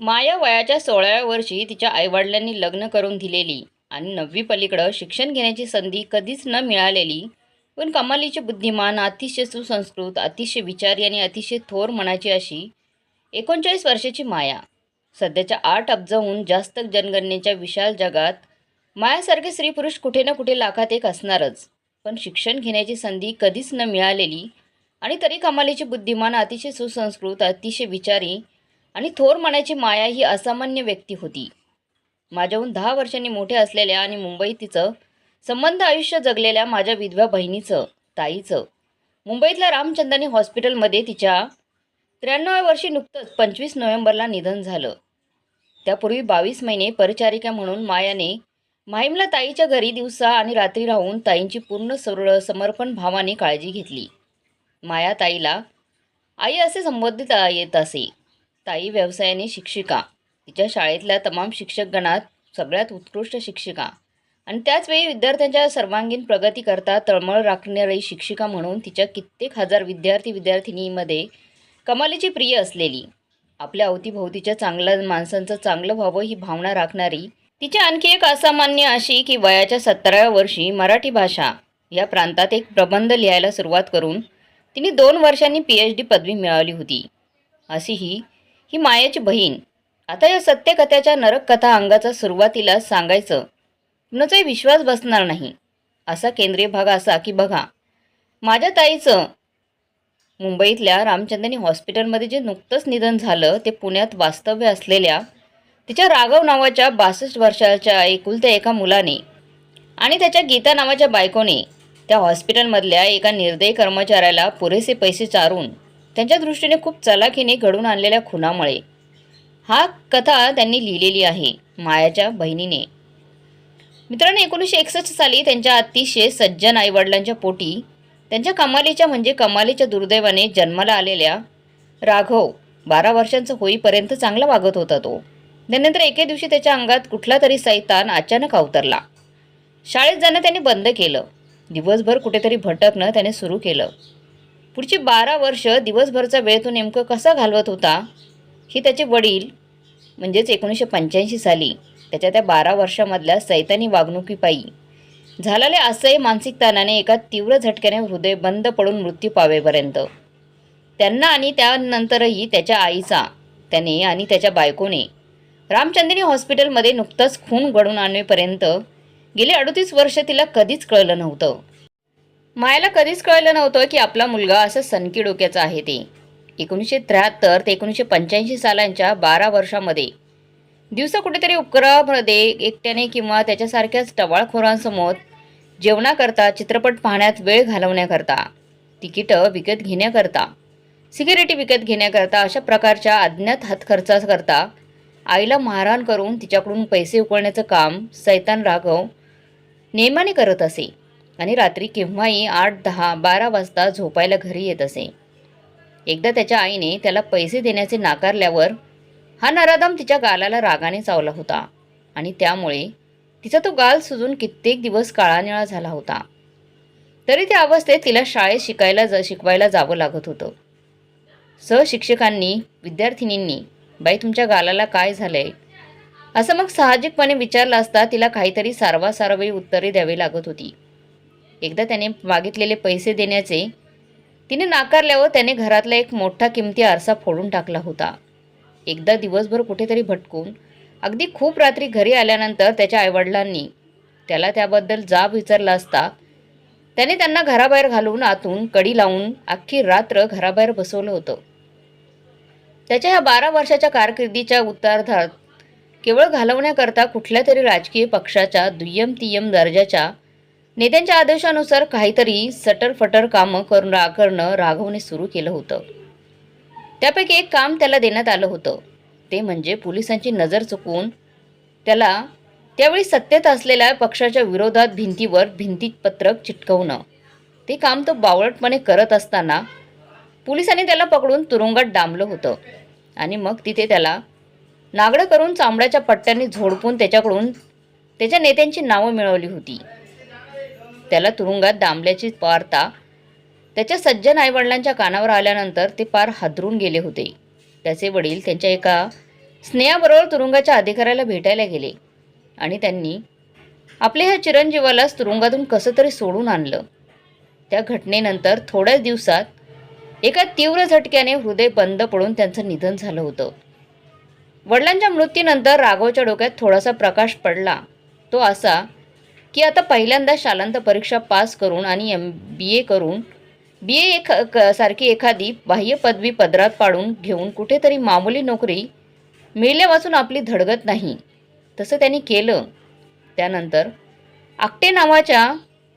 माया वयाच्या सोळाव्या वर्षी तिच्या आईवडिलांनी लग्न करून दिलेली आणि नववी पलीकडं शिक्षण घेण्याची संधी कधीच न मिळालेली पण कमालीची बुद्धिमान अतिशय सुसंस्कृत अतिशय विचारी आणि अतिशय थोर मनाची अशी एकोणचाळीस वर्षाची माया. सध्याच्या आठ अब्जाहून जास्त जनगणनेच्या विशाल जगात मायासारखे स्त्री पुरुष कुठे ना कुठे लाखात एक असणारच पण शिक्षण घेण्याची संधी कधीच न मिळालेली आणि तरी कमालीची बुद्धिमान अतिशय सुसंस्कृत अतिशय विचारी आणि थोर मनाची माया ही असामान्य व्यक्ती होती. माझ्याहून दहा वर्षांनी मोठे असलेल्या आणि मुंबईत तिचं संबंध आयुष्य जगलेल्या माझ्या विधवा बहिणीचं ताईचं मुंबईतल्या रामचंदानी हॉस्पिटलमध्ये तिच्या त्र्याण्णव्या वर्षी नुकतंच पंचवीस नोव्हेंबरला निधन झालं. त्यापूर्वी बावीस महिने परिचारिका म्हणून मायाने माहीमला ताईच्या घरी दिवसा आणि रात्री राहून ताईंची पूर्ण सर समर्पण भावाने काळजी घेतली. माया ताईला आई असे संबोधित येत असे. ताई व्यवसायाने शिक्षिका. तिच्या शाळेतल्या तमाम शिक्षकगणात सगळ्यात उत्कृष्ट शिक्षिका. आणि त्याचवेळी विद्यार्थ्यांच्या सर्वांगीण प्रगतीकरता तळमळ राखणारी शिक्षिका म्हणून तिच्या कित्येक हजार विद्यार्थी विद्यार्थिनीमध्ये कमालीची प्रिय असलेली आपल्या अवतीभोवतीच्या चांगल्या माणसांचं चांगलं व्हावं ही भावना राखणारी तिची आणखी एक असामान्य अशी की वयाच्या सत्तराव्या वर्षी मराठी भाषा या प्रांतात एक प्रबंध लिहायला सुरुवात करून तिने दोन वर्षांनी पी एच डी पदवी मिळवली होती. अशी ही ही मायाची बहीण. आता या सत्यकथाच्या नरककथा अंगाचा सुरुवातीला सांगायचं कुणाचाही विश्वास बसणार नाही. असा केंद्रीय भाग असा की बघा माझ्या ताईचं मुंबईतल्या रामचंद्रनी हॉस्पिटलमध्ये जे नुकतंच निधन झालं ते पुण्यात वास्तव्य असलेल्या तिच्या राघव नावाच्या बासष्ट वर्षाच्या एकुलत्या एका मुलाने आणि त्याच्या गीता नावाच्या बायकोने त्या हॉस्पिटलमधल्या एका निर्दयी कर्मचाऱ्याला पुरेसे पैसे चारून त्यांच्या दृष्टीने खूप चलाखीने घडून आणलेल्या खुनामुळे. हा कथा त्यांनी लिहिलेली आहे मायाच्या बहिणीने. मित्रांनो एकोणीसशे एकसष्ट साली त्यांच्या अतिशय सज्जन आईवडिलांच्या पोटी त्यांच्या कमालीच्या म्हणजे कमालीच्या दुर्दैवाने जन्माला आलेल्या राघव बारा वर्षांचं होईपर्यंत चांगला वागत होता तो. त्यानंतर एके दिवशी त्याच्या अंगात कुठला तरी सैतान अचानक अवतरला. शाळेत जाणं त्याने बंद केलं. दिवसभर कुठेतरी भटकणं त्याने सुरू केलं. पुढची बारा वर्ष दिवसभरचा वेळ तो नेमकं कसा घालवत होता ही त्याचे वडील म्हणजेच एकोणीसशे पंच्याऐंशी साली त्याच्या त्या बारा वर्षामधल्या सैतानी वागणुकीपायी. झालेल्या असह्य मानसिक ताणाने एका तीव्र झटक्याने हृदय बंद पडून मृत्यू पावेपर्यंत. त्यांना आणि त्यानंतरही त्याच्या आईचा त्याने आणि त्याच्या बायकोने रामचंदिनी हॉस्पिटलमध्ये नुकतंच खून घडून आणवेपर्यंत गेली अडतीस वर्ष तिला कधीच कळलं नव्हतं. मायाला कधीच कळलं नव्हतं की आपला मुलगा असं सनकी डोक्याचा आहे ते. एकोणीसशे त्र्याहत्तर ते एकोणीसशे पंच्याऐंशी सालांच्या बारा वर्षामध्ये. दिवसा कुठेतरी उपक्रमामध्ये एकट्याने किंवा त्याच्यासारख्याच टवाळखोरांसमोर जेवणाकरता चित्रपट पाहण्यात वेळ घालवण्याकरता तिकीटं विकत घेण्याकरता सिक्युरिटी विकत घेण्याकरता अशा प्रकारच्या अज्ञात हातखर्चाकरता आईला मारहाण करून तिच्याकडून पैसे उकळण्याचं काम सैतान राघव नेमाने करत असे. आणि रात्री केव्हाही आठ दहा बारा वाजता झोपायला घरी येत असे. एकदा त्याच्या आईने त्याला पैसे देण्याचे नाकारल्यावर हा नराधम तिच्या गालाला रागाने चावला होता आणि त्यामुळे तिचा तो गाल सुजून कित्येक दिवस काळानिळा झाला होता. तरी त्या अवस्थेत तिला शाळेत शिकायला ज शिकवायला जावं लागत होतं. सहशिक्षकांनी विद्यार्थिनींनी बाई तुमच्या गालाला काय झालंय? असं मग साहजिकपणे विचारलं असता तिला काहीतरी सारवासारवी उत्तरे द्यावी लागत होती. एकदा त्याने मागितलेले पैसे देण्याचे तिने नाकारल्यावर त्याने घरातला एक मोठा किमती आरसा फोडून टाकला होता. एकदा दिवसभर कुठेतरी भटकून अगदी खूप रात्री घरी आल्यानंतर त्याच्या आईवडिलांनी त्याला त्याबद्दल जाब विचारला असता त्याने त्यांना घराबाहेर घालून आतून कडी लावून अख्खी रात्र घराबाहेर बसवलं होतं. त्याच्या ह्या बारा वर्षाच्या कारकिर्दीच्या उत्तरार्धात केवळ घालवण्याकरता कुठल्या तरी राजकीय पक्षाच्या दुय्यम तिय्यम दर्जाच्या नेत्यांच्या आदेशानुसार काहीतरी सटरफटर कामं करून रा करणं राघवने सुरू केलं होतं. त्यापैकी एक काम त्याला देण्यात आलं होतं. ते म्हणजे पोलिसांची नजर चुकवून त्याला त्यावेळी सत्तेत असलेल्या पक्षाच्या विरोधात भिंतीवर भिंतीपत्रक चिटकवणं. ते काम तो बावळटपणे करत असताना पोलिसांनी त्याला पकडून तुरुंगात डांबलं होतं. आणि मग तिथे त्याला नागडं करून चांबड्याच्या पट्ट्यांनी झोडपून त्याच्याकडून त्याच्या नेत्यांची नावं मिळवली होती. त्याला तुरुंगात डांबल्याची वार्ता त्याच्या सज्जन आईवडिलांच्या कानावर आल्यानंतर ते पार हादरून गेले होते. त्याचे वडील त्यांच्या एका स्नेहाबरोबर तुरुंगाच्या अधिकाऱ्याला भेटायला गेले आणि त्यांनी आपल्या ह्या चिरंजीवालाच तुरुंगातून कसं तरी सोडून आणलं. त्या घटनेनंतर थोड्याच दिवसात एका तीव्र झटक्याने हृदय बंद पडून त्यांचं निधन झालं होतं. वडिलांच्या मृत्यूनंतर राघवच्या डोक्यात थोडासा प्रकाश पडला. तो असा की आता पहिल्यांदा शालांत परीक्षा पास करून आणि एम बी ए करून बी ए एक क- सारखी एखादी बाह्य पदवी पदरात पाडून घेऊन कुठेतरी मामूली नोकरी मिळल्यापासून आपली धडगत नाही. तसं त्यांनी केलं. त्यानंतर आकटे नावाच्या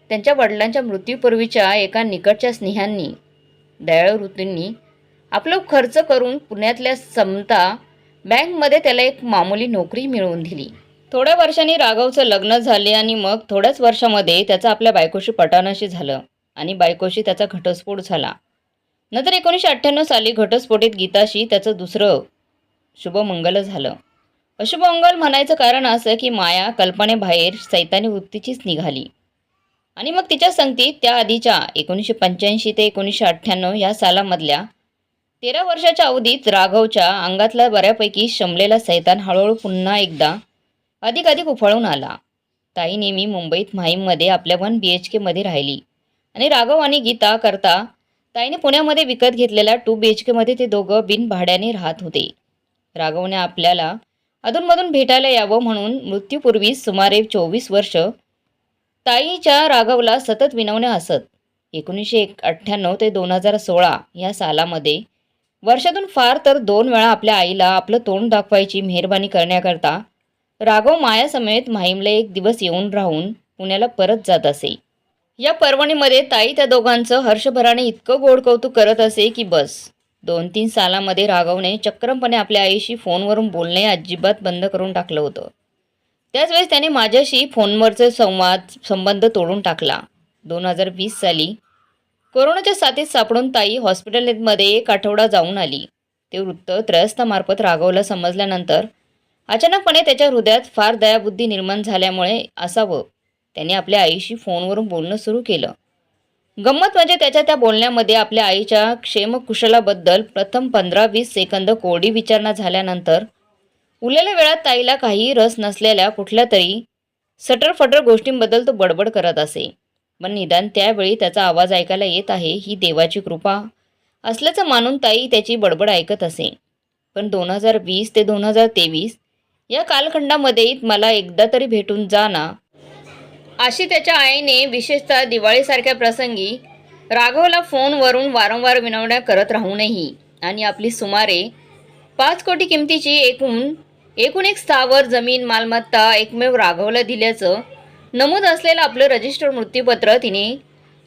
त्यांच्या वडिलांच्या मृत्यूपूर्वीच्या एका निकटच्या स्नेहांनी दयाळू ऋतूंनी आपलं खर्च करून पुण्यातल्या समता बँकमध्ये त्याला एक मामूली नोकरी मिळवून दिली. थोड्या वर्षांनी राघवचं लग्न झाले आणि मग थोड्याच वर्षामध्ये त्याचं आपल्या बायकोशी पटाणाशी झालं आणि बायकोशी त्याचा घटस्फोट झाला. नंतर एकोणीसशे अठ्ठ्याण्णव साली घटस्फोटीत गीताशी त्याचं दुसरं शुभमंगल झालं. अशुभमंगल म्हणायचं कारण असं की माया कल्पनेबाहेर सैतानी वृत्तीचीच निघाली. आणि मग तिच्या संगतीत त्या आधीच्या एकोणीसशे पंच्याऐंशी ते एकोणीसशे अठ्ठ्याण्णव या सालामधल्या तेरा वर्षाच्या अवधीत राघवच्या अंगातला बऱ्यापैकी शमलेला सैतान हळूहळू पुन्हा एकदा अधिक अधिक उफाळून आला. ताई नेहमी मुंबईत माहीममध्ये आपल्या वन बी एच केमध्ये राहिली. आणि राघव आणि गीता करता ताईने पुण्यामध्ये विकत घेतलेल्या टू बी एच केमध्ये ते दोघं बिन भाड्याने राहत होते. राघवने आपल्याला अधूनमधून भेटायला यावं म्हणून मृत्यूपूर्वी सुमारे चोवीस वर्ष ताईच्या राघवला सतत विनवणे असत एकोणीसशे एक अठ्ठ्याण्णव ते दोन हजार सोळा या सालामध्ये वर्षातून फार तर दोन वेळा आपल्या आईला आपलं तोंड दाखवायची मेहरबानी करण्याकरता राघव मायासमेत माहीमला एक दिवस येऊन राहून पुण्याला परत जात असे. या पर्वणीमध्ये ताई त्या दोघांचं हर्षभराने इतकं गोड कौतुक करत असे की बस. दोन तीन सालामध्ये राघवने चक्रमपणे आपल्या आईशी फोनवरून बोलणे अजिबात बंद करून टाकलं होतं. त्याचवेळेस त्याने माझ्याशी फोनवरचे संवाद संबंध तोडून टाकला. दोन हजार वीस साली कोरोनाच्या साथीत सापडून ताई हॉस्पिटलमध्ये एक आठवडा जाऊन आली. ते वृत्त त्रयस्थामार्फत राघवला समजल्यानंतर अचानकपणे त्याच्या हृदयात फार दयाबुद्धी निर्माण झाल्यामुळे असावं. त्याने आपल्या आईशी फोनवरून बोलणं सुरू केलं. गंमत म्हणजे त्याच्या त्या बोलण्यामध्ये आपल्या आईच्या क्षेमकुशलाबद्दल प्रथम पंधरा वीस सेकंद कोरडी विचारणा झाल्यानंतर उरलेल्या वेळात ताईला काही रस नसलेल्या कुठल्या तरी सटरफटर गोष्टींबद्दल तो बडबड करत असे. पण निदान त्यावेळी त्याचा आवाज ऐकायला येत आहे ही देवाची कृपा. असल्याचं मानून ताई त्याची बडबड ऐकत असे. पण दोन हजार वीस ते दोन हजार तेवीस या कालखंडामध्ये मला एकदा तरी भेटून जा ना. अशी त्याच्या आईने विशेषतः दिवाळीसारख्या प्रसंगी राघवला फोनवरून वारंवार विनवण्या करत राहूनही आणि आपली सुमारे पाच कोटी किमतीची एकूण एकूण एक स्थावर जमीन मालमत्ता एकमेव राघवला दिल्याचं नमूद असलेलं आपलं रजिस्टर मृत्यूपत्र तिने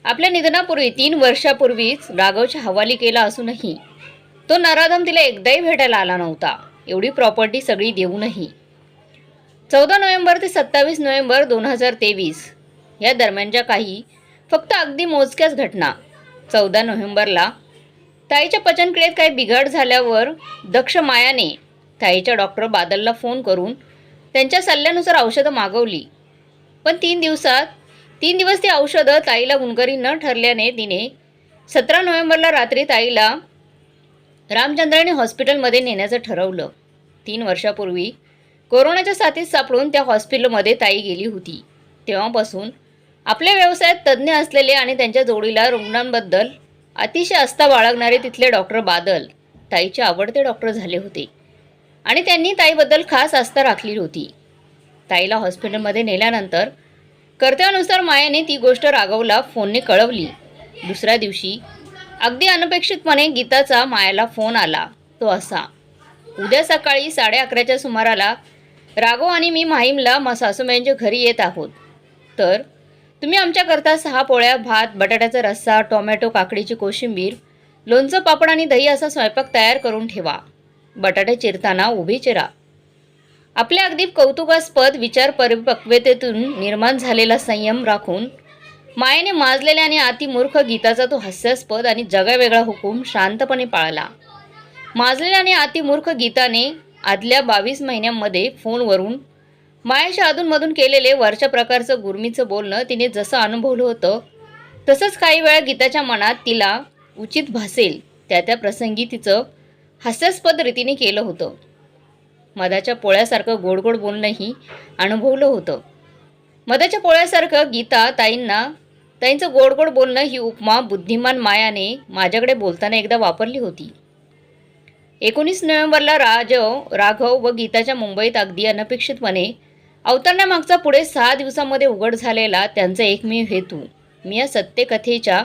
आपल्या निधनापूर्वी तीन वर्षापूर्वीच राघवच्या हवाली केला असूनही तो नराधम तिला एकदाही भेटायला आला नव्हता. एवढी प्रॉपर्टी सगळी देऊनही. चौदा नोव्हेंबर ते सत्तावीस नोव्हेंबर दोन हजार तेवीस या दरम्यानच्या काही फक्त अगदी मोजक्याच घटना. चौदा नोव्हेंबरला ताईच्या पचनक्रियेत काही बिघाड झाल्यावर दक्ष मायाने ताईच्या डॉक्टर बादलला फोन करून त्यांच्या सल्ल्यानुसार औषधं मागवली. पण तीन दिवसात तीन दिवस ती औषधं ताईला गुणकारी न ठरल्याने तिने सतरा नोव्हेंबरला रात्री ताईला रामचंद्राने हॉस्पिटलमध्ये नेण्याचं ठरवलं. तीन वर्षापूर्वी कोरोनाच्या साथीत सापडून त्या हॉस्पिटलमध्ये ताई गेली होती. तेव्हापासून आपल्या व्यवसायात तज्ज्ञ असलेले आणि त्यांच्या जोडीला रुग्णांबद्दल अतिशय आस्था बाळगणारे तिथले डॉक्टर बादल ताईचे आवडते डॉक्टर झाले होते आणि त्यांनी ताईबद्दल खास आस्था राखली होती. ताईला हॉस्पिटलमध्ये नेल्यानंतर कर्त्यानुसार मायाने ती गोष्ट राघवला फोनने कळवली. दुसऱ्या दिवशी अगदी अनपेक्षितपणे गीताचा मायाला फोन आला. तो असा उद्या सकाळी साडे अकराच्या सुमाराला राघव आणि मी माहीमला मा सासूबाईंच्या घरी येत आहोत. तर तुम्ही आमच्याकरता सहा पोळ्या भात बटाट्याचा रस्सा टोमॅटो काकडीची कोशिंबीर लोणचं पापड आणि दही असा स्वयंपाक तयार करून ठेवा. बटाटे चिरताना उभी चिरा. आपल्या अगदी कौतुकास्पद विचार परिपक्वतेतून निर्माण झालेला संयम राखून मायेने माजलेल्या आणि अतिमूर्ख गीताचा तो हास्यास्पद आणि जगावेगळा हुकूम शांतपणे पाळला. माजलेल्या आणि अतिमूर्ख गीताने आदल्या बावीस महिन्यांमध्ये फोनवरून मायाशी अधूनमधून केलेले वरच्या प्रकारचं गुरमीचं बोलणं तिने जसं अनुभवलं होतं तसंच काही वेळा गीताच्या मनात तिला उचित भासेल त्या त्या प्रसंगी तिचं हास्यास्पद रीतीने केलं होतं. मधाच्या पोळ्यासारखं गोड गोड बोलणंही अनुभवलं होतं. मधाच्या पोळ्यासारखं गीता ताईंना ताईंचं गोड गोड बोलणं ही उपमा बुद्धिमान मायाने माझ्याकडे बोलताना एकदा वापरली होती. एकोणीस नोव्हेंबरला राजव राघव व गीताच्या मुंबईत अगदी अनपेक्षितपणे अवतरण्यामागचा पुढे सहा दिवसामध्ये उघड झालेला त्यांचा एकमेव हेतू मी या सत्यकथेच्या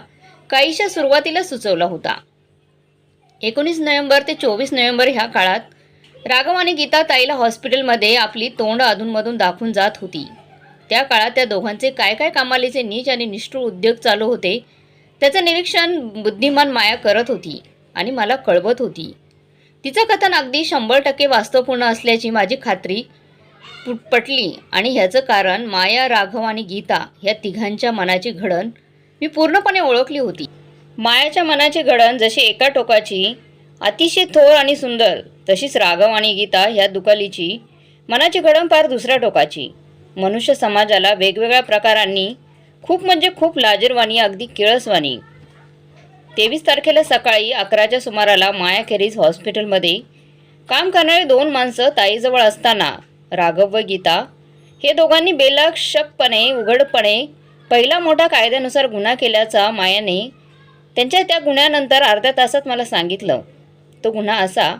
काहीशा सुरुवातीला सुचवला होता. एकोणीस नोव्हेंबर ते चोवीस नोव्हेंबर ह्या काळात राघव आणि गीता ताईला हॉस्पिटलमध्ये आपली तोंड अधूनमधून दाखवून जात होती. त्या काळात त्या दोघांचे काय काय कामालीचे नीच आणि निष्ठुर उद्योग चालू होते त्याचं निरीक्षण बुद्धिमान माया करत होती आणि मला कळवत होती. तिचं कथन अगदी शंभर टक्के वास्तवपूर्ण असल्याची माझी खात्री पटली आणि ह्याचं कारण माया राघव आणि गीता ह्या तिघांच्या मनाची घडण मी पूर्णपणे ओळखली होती. मायाच्या मनाची घडण जशी एका टोकाची अतिशय थोर आणि सुंदर तशीच राघव आणि गीता ह्या दुकालीची मनाची घडण फार दुसऱ्या टोकाची. मनुष्य समाजाला वेगवेगळ्या प्रकारांनी खूप म्हणजे खूप लाजरवाणी अगदी किळसवाणी. तेवीस तारखेला सकाळी अकराच्या सुमाराला मायाखेरीज हॉस्पिटलमध्ये काम करणारी दोन माणसं ताईजवळ असताना राघव व गीता हे दोघांनी बेलक्षकपणे उघडपणे पहिला मोठा कायद्यानुसार गुन्हा केल्याचा मायाने त्यांच्या त्या गुन्ह्यानंतर अर्ध्या तासात मला सांगितलं. तो गुन्हा असा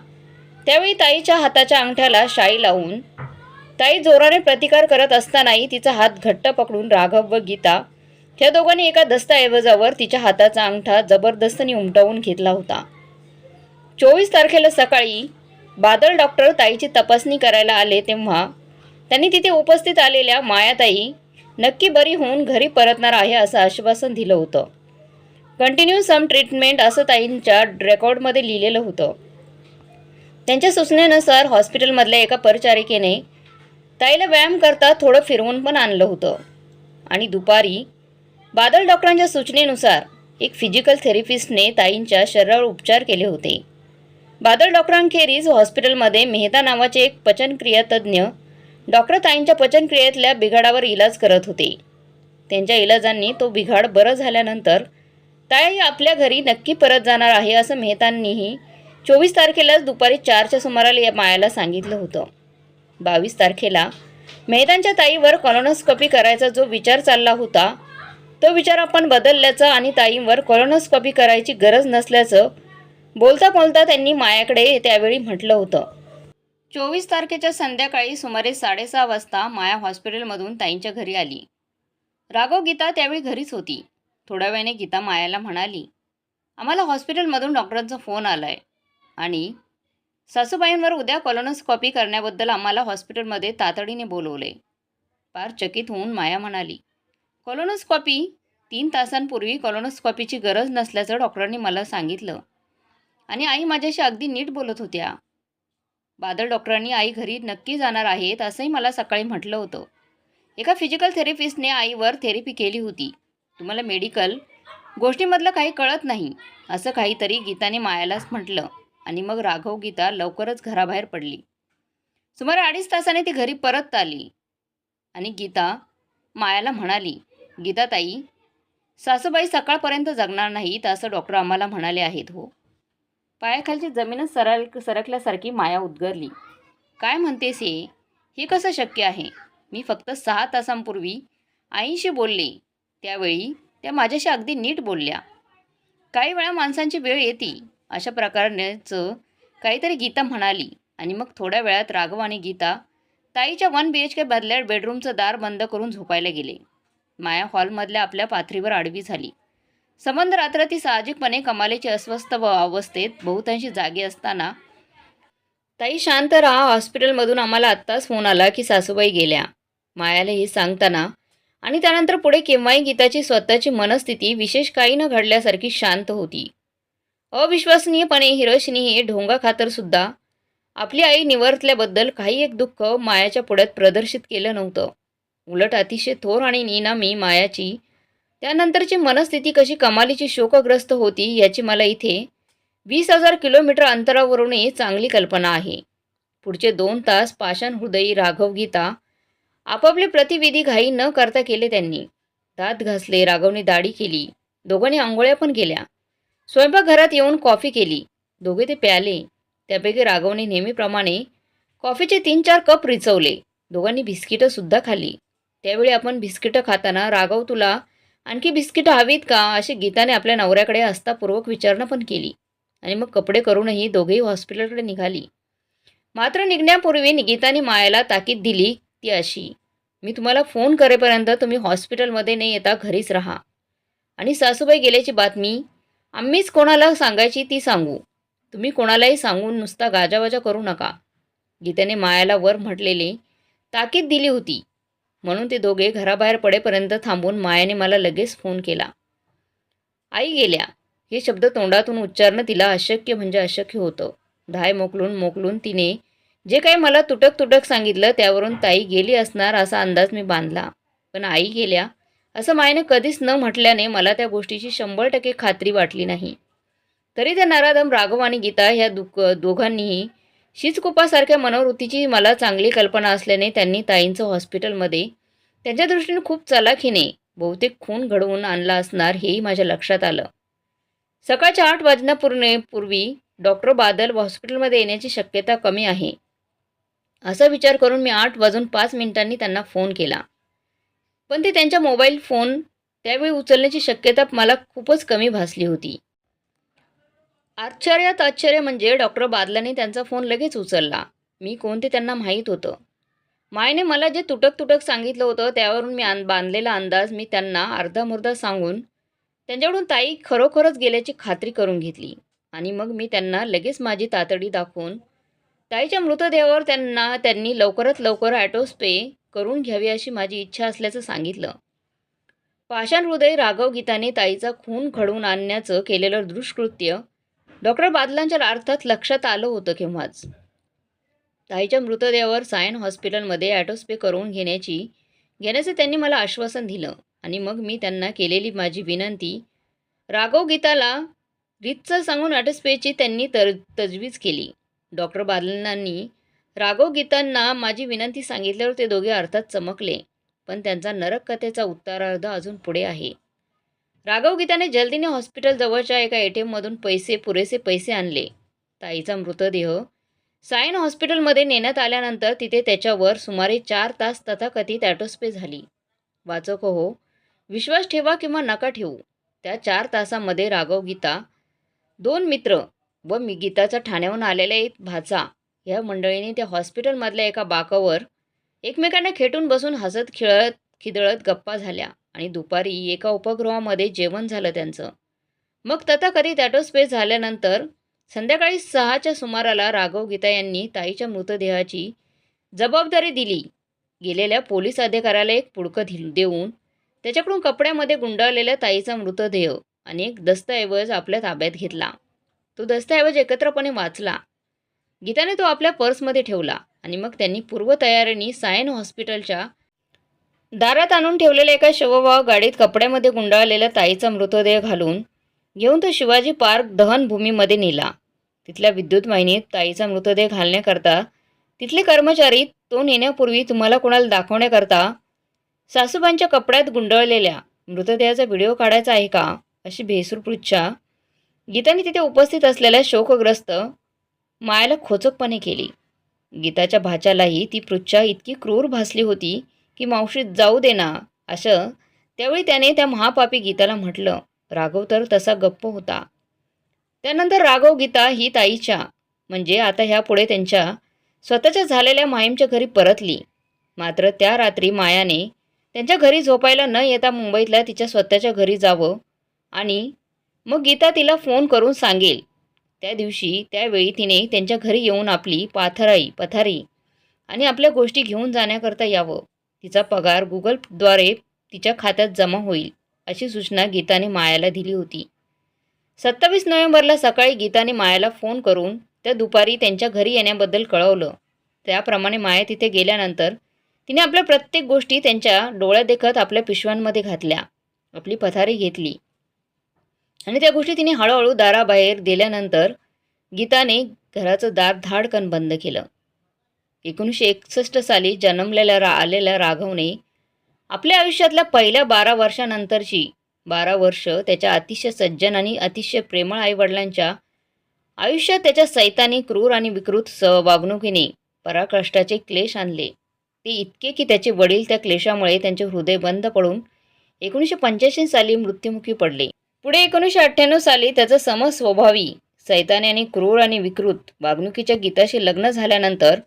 त्यावेळी ताईच्या हाताच्या अंगठ्याला शाई लावून ताई जोराने प्रतिकार करत असतानाही तिचा हात घट्ट पकडून राघव व गीता त्या दोघांनी एका दस्तऐवजावर तिच्या हाताचा अंगठा जबरदस्तीने उमटवून घेतला होता. चोवीस तारखेला सकाळी बादल डॉक्टर ताईची तपासणी करायला आले तेव्हा त्यांनी तिथे उपस्थित आलेल्या मायाताई नक्की बरी होऊन घरी परतणार आहे असं आश्वासन दिलं होतं. कंटिन्यू सम ट्रीटमेंट असं ताईंच्या रेकॉर्डमध्ये लिहिलेलं होतं. त्यांच्या सूचनेनुसार हॉस्पिटलमधल्या एका परिचारिकेने ताईला व्यायाम करता थोडं फिरवून पण आणलं होतं. आणि दुपारी बादल डॉक्टरांच्या सूचनेनुसार एक फिजिकल थेरपिस्टने ताईंच्या शरीरावर उपचार केले होते. बादल डॉक्टरांखेरीज हॉस्पिटलमध्ये मेहता नावाचे एक पचनक्रिया तज्ज्ञ डॉक्टर ताईंच्या पचनक्रियेतल्या बिघाडावर इलाज करत होते. त्यांच्या इलाजांनी तो बिघाड बरं झाल्यानंतर ताई आपल्या घरी नक्की परत जाणार आहे असं मेहतांनीही चोवीस तारखेलाच दुपारी चारच्या सुमाराला या मायाला सांगितलं होतं. बावीस तारखेला मेहतांच्या ताईवर कॉलोनोस्कोपी करायचा जो विचार चालला होता तो विचार आपण बदलल्याचं आणि ताईंवर कॉलोनोस्कोपी करायची गरज नसल्याचं बोलता बोलता त्यांनी मायाकडे त्यावेळी म्हटलं होतं. चोवीस तारखेच्या संध्याकाळी सुमारे साडेसहा वाजता माया हॉस्पिटलमधून ताईंच्या घरी आली. राघव गीता त्यावेळी घरीच होती. थोड्या वेळाने गीता मायाला म्हणाली आम्हाला हॉस्पिटलमधून डॉक्टरांचा फोन आला आहे आणि सासूबाईंवर उद्या कॉलोनोस्कॉपी करण्याबद्दल आम्हाला हॉस्पिटलमध्ये तातडीने बोलवले फार चकित होऊन माया म्हणाली कॉलोनोस्कॉपी तीन तासांपूर्वी कॉलोनोस्कॉपीची गरज नसल्याचं डॉक्टरांनी मला सांगितलं. आणि आई माझ्याशी अगदी नीट बोलत होत्या. बादल डॉक्टरांनी आई घरी नक्की जाणार आहेत असंही मला सकाळी म्हटलं होतं. एका फिजिकल थेरपिस्टने आईवर थेरपी केली होती. तुम्हाला मेडिकल गोष्टीमधलं काही कळत नाही असं काहीतरी गीताने मायालाच म्हटलं. आणि मग राघव गीता लवकरच घराबाहेर पडली. सुमारे अडीच तासाने ती घरी परत आली. आणि गीता मायाला म्हणाली गीताताई सासूबाई सकाळपर्यंत जगणार नाहीत असं डॉक्टर आम्हाला म्हणाले आहेत हो. पायाखालची जमीनच सरळ सरकल्यासारखी माया उद्गरली. काय म्हणतेस हे? हे कसं शक्य आहे? मी फक्त सहा तासांपूर्वी आईशी बोलले. त्यावेळी त्या माझ्याशी अगदी नीट बोलल्या. काही वेळा माणसांची वेळ येते. अशा प्रकारचं काहीतरी गीता म्हणाली आणि मग थोड्या वेळात राघव आणि गीता ताईच्या वन बी एच के बदल्यात बेडरूमचं दार बंद करून झोपायला गेले. माया हॉलमधल्या आपल्या पाथरीवर आडवी झाली. संबंध रात्र ती साहजिकपणे कमालीची अस्वस्थ व अवस्थेत बहुतांशी जागी असताना ताई शांत राहा हॉस्पिटलमधून आम्हाला आत्ताच फोन आला की सासूबाई गेल्या. मायाला हे सांगताना आणि त्यानंतर पुढे केव्हाही गीताची स्वतःची मनस्थिती विशेष काही न घडल्यासारखी शांत होती. अविश्वसनीयपणे हिरोशिनी हे ढोंगा खातरसुद्धा आपली आई निवर्तल्याबद्दल काही एक दुःख मायाच्या पुढ्यात प्रदर्शित केलं नव्हतं. उलट अतिशय थोर आणि निनामी मायाची. त्यानंतरची मनस्थिती कशी कमालीची शोकग्रस्त होती याची मला इथे वीस हजार किलोमीटर अंतरावरूनही चांगली कल्पना आहे. पुढचे दोन तास पाषाण हृदयी राघव गीता आपापले प्रतिविधी घाई न करता केले त्यांनी. दात घासले राघवने दाढी केली. दोघांनी आंघोळ्या पण केल्या. स्वयंपाकघरात येऊन कॉफी केली. दोघे ते प्याले. त्यापैकी राघवने नेहमीप्रमाणे कॉफीचे तीन चार कप रिचवले. दोघांनी बिस्किटंसुद्धा खाल्ली त्यावेळी आपण बिस्किटं खाताना राघव तुला आणखी बिस्किटं हवीत का? अशी गीताने आपल्या नवऱ्याकडे आस्थापूर्वक विचारणा पण केली. आणि मग कपडे करूनही दोघेही हॉस्पिटलकडे निघाली. मात्र निघण्यापूर्वी गीताने मायाला ताकीद दिली ती अशी मी तुम्हाला फोन करेपर्यंत तुम्ही हॉस्पिटलमध्ये नाही येता घरीच राहा. आणि सासूबाई गेल्याची बातमी आम्हीच कोणाला सांगायची ती सांगू. तुम्ही कोणालाही सांगून नुसता गाजावाजा करू नका. गीतेने मायाला वर म्हटलेले ताकीद दिली होती. म्हणून ते दोघे घराबाहेर पडेपर्यंत थांबून मायाने मला लगेच फोन केला. आई गेल्या. हे शब्द तोंडातून उच्चारणं तिला अशक्य म्हणजे अशक्य होतं. धाय मोकलून मोकलून तिने जे काही मला तुटक तुटक सांगितलं त्यावरून ताई गेली असणार असा अंदाज मी बांधला. पण आई गेल्या. असं मायने कधीच न म्हटल्याने मला त्या गोष्टीची शंभर टक्के खात्री वाटली नाही. तरी त्या नराधम राघव आणि गीता ह्या दुक दोघांनीही शीचकुपासारख्या मनोवृत्तीची मला चांगली कल्पना असल्याने त्यांनी ताईंचं हॉस्पिटलमध्ये त्यांच्या दृष्टीने खूप चलाखीने बहुतेक खून घडवून आणला असणार हेही माझ्या लक्षात आलं. सकाळच्या आठ वाजण्यापूर्णे पूर्वी डॉक्टर बादल हॉस्पिटलमध्ये येण्याची शक्यता कमी आहे. असा विचार करून मी आठ वाजून पाच मिनिटांनी त्यांना फोन केला. पण ते त्यांच्या मोबाईल फोन त्यावेळी उचलण्याची शक्यता मला खूपच कमी भासली होती. आश्चर्यात आश्चर्य म्हणजे डॉक्टर बादलाने त्यांचा फोन लगेच उचलला. मी कोण ते त्यांना माहीत होतं? मायने मला जे तुटक तुटक सांगितलं होतं त्यावरून मी अन बांधलेला अंदाज मी त्यांना अर्धा मुर्धा सांगून त्यांच्याकडून ताई खरोखरच गेल्याची खात्री करून घेतली. आणि मग मी त्यांना लगेच माझी तातडी दाखवून ताईच्या मृतदेहावर त्यांना त्यांनी लवकरात लवकर ॲटोस्पे करून घ्यावी अशी माझी इच्छा असल्याचं सांगितलं. पाषाण हृदय राघव गीताने ताईचा खून घडवून आणण्याचं केलेलं दुष्कृत्य डॉक्टर बादलांच्या अर्थात लक्षात आलं होतं केव्हाच. ताईच्या मृतदेहावर सायन हॉस्पिटलमध्ये ॲटोस्पे करून घेण्याची घेण्याचं त्यांनी मला आश्वासन दिलं आणि मग मी त्यांना केलेली माझी विनंती राघव गीताला रीतचं सांगून ॲटोस्पेची त्यांनी तर तजवीज केली. डॉक्टर बादलांनी राघव गीतांना माझी विनंती सांगितल्यावर ते दोघे अर्थात चमकले पण त्यांचा नरक कथेचा उत्तरार्ध अजून पुढे आहे. राघव गीताने जल्दीने हॉस्पिटल जवळच्या एका ए टी एममधून पैसे पुरेसे पैसे आणले. ताईचा मृतदेह. सायन हॉस्पिटलमध्ये नेण्यात आल्यानंतर तिथे त्याच्यावर सुमारे चार तास तथाकथित ॲटोस्पे झाली. वाचक हो विश्वास ठेवा किंवा नका ठेवू. त्या चार तासामध्ये राघव गीता दोन मित्र व मी गीताचा ठाण्याहून आलेल्या एक भाचा ह्या मंडळीने त्या हॉस्पिटलमधल्या एका बाकावर एकमेकांना खेटून बसून हसत खेळत खिदळत गप्पा झाल्या. आणि दुपारी एका उपगृहामध्ये जेवण झालं त्यांचं. मग तथाकथित ॲटोस्पेस झाल्यानंतर संध्याकाळी सहाच्या सुमाराला राघव गीता यांनी ताईच्या मृतदेहाची जबाबदारी दिली. गेलेल्या पोलीस अधिकाऱ्याला एक पुडकं दिल देऊन त्याच्याकडून कपड्यामध्ये गुंडाळलेल्या ताईचा मृतदेह आणि एक दस्तऐवज आपल्या ताब्यात घेतला. तो दस्तऐवज एकत्रपणे वाचला. गीताने तो आपल्या पर्समध्ये ठेवला आणि मग त्यांनी पूर्वतयारीने सायन हॉस्पिटलच्या दारात आणून ठेवलेल्या एका शवभाव गाडीत कपड्यामध्ये गुंडाळलेल्या ताईचा मृतदेह घालून घेऊन तो शिवाजी पार्क दहनभूमीमध्ये नेला. तिथल्या विद्युत वाहिनीत ताईचा मृतदेह घालण्याकरता तिथले कर्मचारी तो नेण्यापूर्वी तुम्हाला कोणाला दाखवण्याकरता सासूबांच्या कपड्यात गुंडळलेल्या मृतदेहाचा व्हिडिओ काढायचा आहे का? अशी भेसूर पृच्छा गीताने तिथे उपस्थित असलेल्या शोकग्रस्त मायाला खोचकपणे केली. गीताच्या भाच्यालाही ती पृच्छा इतकी क्रूर भासली होती की मावशीत जाऊ दे ना असं. त्यावेळी त्याने त्या महापापी गीताला म्हटलं राघव तर तसा गप्प होता. त्यानंतर राघव गीता ही ताईच्या म्हणजे आता ह्यापुढे त्यांच्या स्वतःच्या झालेल्या माहीमच्या घरी परतली. मात्र त्या रात्री मायाने त्यांच्या घरी झोपायला न येता मुंबईतल्या तिच्या स्वतःच्या घरी जावं आणि मग गीता तिला फोन करून सांगेल. त्या दिवशी त्यावेळी तिने त्यांच्या घरी येऊन आपली पाथराई पथारी आणि आपल्या गोष्टी घेऊन जाण्याकरता यावं. तिचा पगार गुगलद्वारे तिच्या खात्यात जमा होईल अशी सूचना गीताने मायाला दिली होती. सत्तावीस नोव्हेंबरला सकाळी गीताने मायाला फोन करून त्या दुपारी त्यांच्या घरी येण्याबद्दल कळवलं. त्याप्रमाणे माया तिथे गेल्यानंतर तिने आपल्या प्रत्येक गोष्टी त्यांच्या डोळ्यादेखत आपल्या पिशव्यांमध्ये घातल्या आपली पथारी घेतली. आणि त्या गोष्टी तिने हळूहळू दाराबाहेर दिल्यानंतर गीताने घराचं दार धाडकन बंद केलं. एकोणीसशे एकसष्ट साली जन्मलेल्या रा आलेल्या राघवने आपल्या आयुष्यातल्या पहिल्या बारा वर्षानंतरची बारा वर्ष त्याच्या अतिशय सज्जन आणि अतिशय प्रेमळ आईवडिलांच्या आयुष्यात त्याच्या सैतानी क्रूर आणि विकृत स वागणुकीने पराकष्टाचे क्लेश आणले. ते इतके की त्याचे वडील त्या क्लेशामुळे त्यांचे हृदय बंद पडून एकोणीसशे पंच्याऐंशी साली मृत्युमुखी पडले. पुढे एकोणीसशे अठ्ठ्याण्णव साली त्याचा समस्वभावी सैताने आणि क्रूर आणि विकृत वागणुकीच्या गीताशी लग्न झाल्यानंतर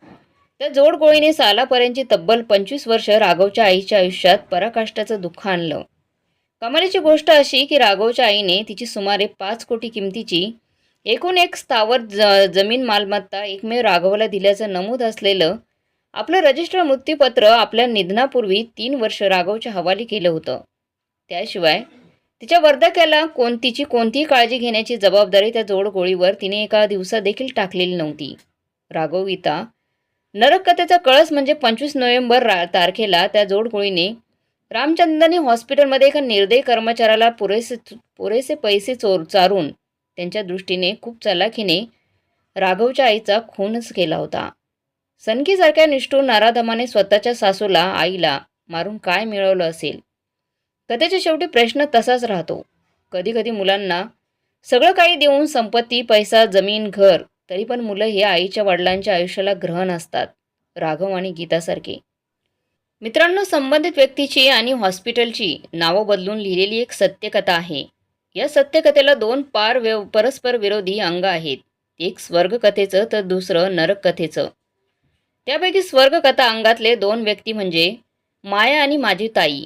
त्या जोडगोळीने सालापर्यंतची तब्बल पंचवीस वर्ष राघवच्या आईच्या आयुष्यात पराकाष्टाचं दुःख आणलं. कमालीची गोष्ट अशी की राघवच्या आईने तिची सुमारे पाच कोटी किमतीची एकूण एक स्थावर ज जमीन मालमत्ता एकमेव राघवला दिल्याचं नमूद असलेलं आपलं रजिस्टर मृत्यूपत्र आपल्या निधनापूर्वी तीन वर्ष राघवच्या हवाली केलं होतं. त्याशिवाय तिच्या वर्धक्याला कोण तिची कोणतीही काळजी घेण्याची जबाबदारी त्या जोडगोळीवर तिने एका दिवसादेखील टाकलेली नव्हती. राघव गीता नरकथेचा कळस म्हणजे पंचवीस नोव्हेंबर रा तारखेला त्या जोडगोळीने रामचंद्रानी हॉस्पिटलमध्ये एका निर्दयी कर्मचाऱ्याला पुरेसे पुरेसे पैसे चोर चारून त्यांच्या दृष्टीने खूप चलाखीने राघवच्या आईचा खूनच केला होता. सनकीसारख्या निष्ठूर नाराधमाने स्वतःच्या सासूला आईला मारून काय मिळवलं असेल? कथेच्या शेवटी प्रश्न तसाच राहतो. कधीकधी मुलांना सगळं काही देऊन संपत्ती पैसा जमीन घर तरी पण मुलं हे आईच्या वडिलांच्या आयुष्याला ग्रहण असतात राघव आणि गीतासारखे मित्रांनो संबंधित व्यक्तीची आणि हॉस्पिटलची नावं बदलून लिहिलेली एक सत्यकथा आहे. या सत्यकथेला दोन पार व्यव परस्पर विरोधी अंग आहेत. एक स्वर्गकथेचं तर दुसरं नरककथेचं त्यापैकी स्वर्गकथा अंगातले दोन व्यक्ती म्हणजे माया आणि माझी ताई.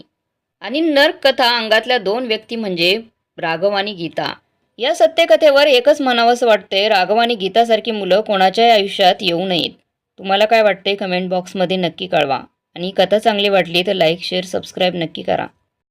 आणि नरककथा अंगातल्या दोन व्यक्ती म्हणजे राघव आणि गीता. या सत्यकथेवर एकच म्हणावंसं वाटते राघव आणि गीतासारखी मुलं कोणाच्याही आयुष्यात येऊ नयेत. तुम्हाला काय वाटते? कमेंट बॉक्समध्ये नक्की कळवा. आणि कथा चांगली वाटली तर लाईक शेअर सबस्क्राईब नक्की करा.